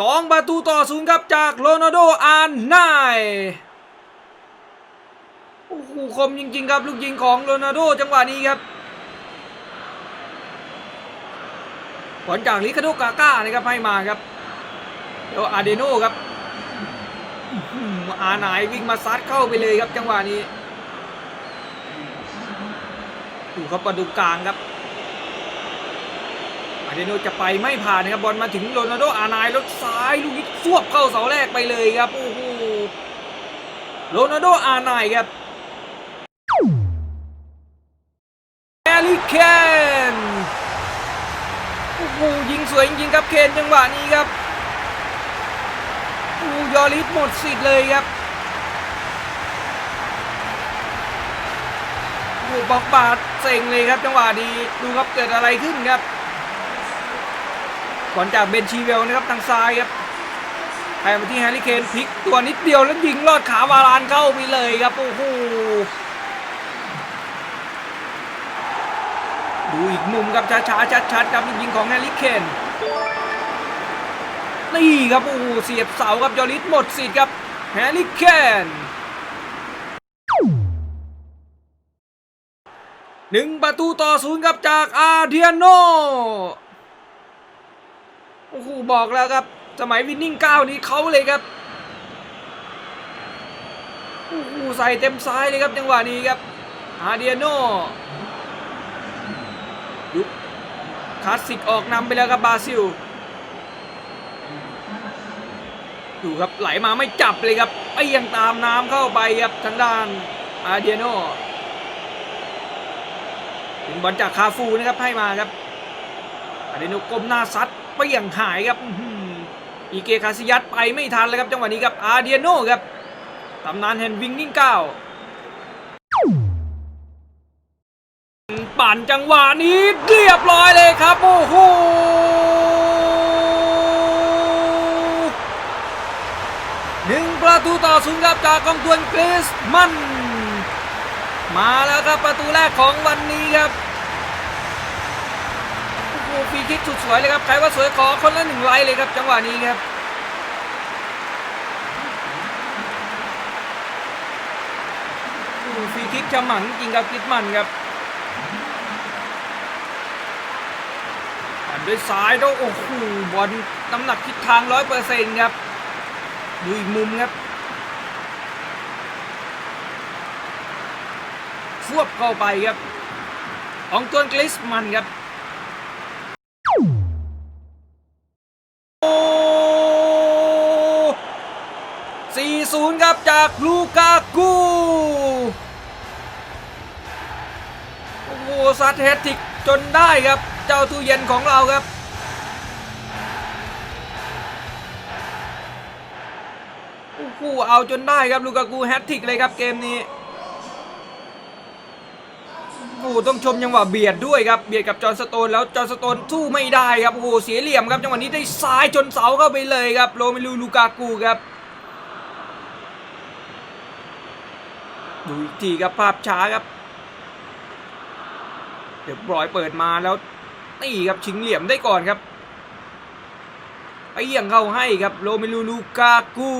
สองประตูต่อศูนย์ครับจากโรนัลโดอาร์ไนโอ้โหคมจริง ๆ ครับลูกยิงของโรนัลโดจังหวะนี้ครับผลจากลิคาโดกาก้านะครับให้มาครับเดี๋ยวอาเดโนครับอื้อาร์ไนวิ่งมาซัดเข้าไปเลยครับจังหวะนี้ ดูครับประตูกลางครับอาเดโนจะไปไม่ผ่านนะครับบอลมาถึงโรนัลโดอานายแล้วซ้ายลูกนี้ฟวบเข้าเสาแรกไปเลยครับโอ้โหโรนัลโดอานายครับแอลิเคนโอ้โหยิงสวยจริงๆครับเคนจังหวะนี้ครับโอ้โหยอริสหมดสิทธิ์เลยครับโอ้โหบอกบาด เซ็งเลยครับ จังหวะนี้ดูครับเกิดอะไรขึ้นครับก่อนจากเบนชีเวลนะครับทางซ้ายครับให้มาที่แฮร์รี่เคนพลิกตัวนิดเดียวแล้วยิงลอดขาวารานเข้าไปเลยครับโอ้โหดูอีกมุมครับช้าๆชัดๆครับยิงของแฮร์รี่เคนนี่ครับโอ้โหเสียบเสาครับยอริสหมดสิทธิ์ครับแฮร์รี่เคน หนึ่งประตูต่อศูนย์ครับจากอาเดียโนโอ้โหบอกแล้วครับ สมัยวินนิ่งเก้านี้เขาเลยครับโอ้โหใส่เต็มซ้ายเลยครับจังหวะนี้ครับอาเดียโนยุคคลาสสิกออกนำไปแล้วครับบราซิลดูครับไหลมาไม่จับเลยครับไปยังตามน้ำเข้าไปครับทางด้านอาเดียโน เป็นบอลจากคาฟูนะครับให้มาครับอาเดโนกลมหน้าซัดไปอย่างหายครับอีเกคาซิยัสไปไม่ทันเลยครับจังหวะนี้ครับอาเดียโนครับตำนานแฮนด์วิงนิ่งเก้าปั่นจังหวะนี้เรียบร้อยเลยครับโอ้โหหนึ่งประตูต่อศูนย์ครับจากกองทวนกริสมัน มาแล้วครับประตูแรกของวันนี้ครับโอ้โหฟรีคิกสุดสวยเลยครับใครว่าสวยขอคนละหนึ่งไลค์เลยครับ จังหวะนี้ครับโอ้โหฟรีคิกฉมังจริงครับคิดมันครับปั่นด้วยซ้ายแล้วโอ้โหบอลน้ำหนักทิศทางร้อยเปอร์เซ็นต์ครับดูอีกมุมครับ ฟวบเข้าไปครับของตัวกลิสมันครับโอ้4-0 ครับจากลูกากูโอ้โหซัดแฮติกจนได้ครับ เจ้าตู้เย็นของเราครับโอ้โหเอาจนได้ครับลูกากูแฮตทริกเลยครับเกมนี้ โอ้โหต้องชมจังหวะเบียดด้วยครับเบียดกับจอห์นสโตนแล้วจอห์นสโตนสู้ไม่ได้ครับโอ้โหเสียเหลี่ยมครับจังหวะนี้ได้ซ้ายชนเสาเข้าไปเลยครับโรเมลูลูกากูครับดูอีกทีครับภาพช้าครับเดี๋ยวบรอยเปิดมาแล้วนี่ครับชิงเหลี่ยมได้ก่อนครับไปเยี่ยงเข้าให้ครับโรเมลูลูกากู